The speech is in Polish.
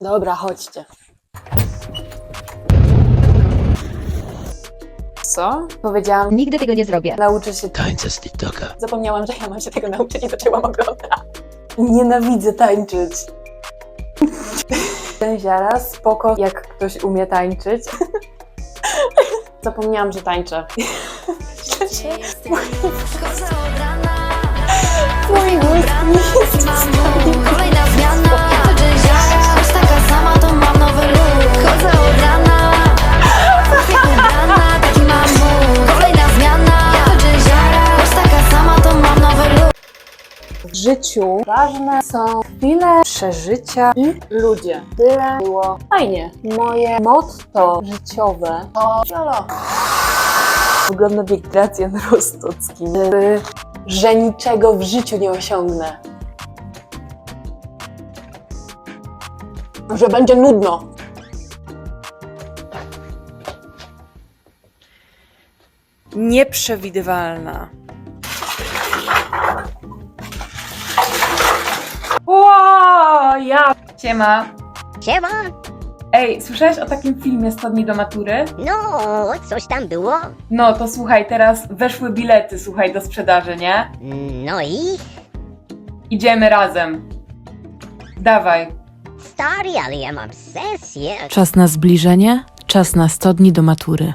Dobra, chodźcie. Co? Powiedziałam, Nigdy tego nie zrobię. nauczę się. Tańce z TikToka. Zapomniałam, że ja mam się tego nauczyć i zaczęłam oglądać. Nienawidzę tańczyć. Ten zaraz, spoko, jak ktoś umie tańczyć. Zapomniałam, że tańczę. Mój mózg mi jest W życiu ważne są chwile przeżycia i ludzie. Tyle było fajnie. Moje motto życiowe to jolo. Wygląda jak Gracjan Rostocki, że niczego w życiu nie osiągnę. Że będzie nudno. Nieprzewidywalna. Ja... Siema. Siema! Ej, słyszałeś o takim filmie 100 dni do matury? No, coś tam było? No to słuchaj, teraz weszły bilety, słuchaj, do sprzedaży, nie? No i? Idziemy razem. Dawaj. Stary, ale ja mam sesję. Czas na zbliżenie, czas na 100 dni do matury.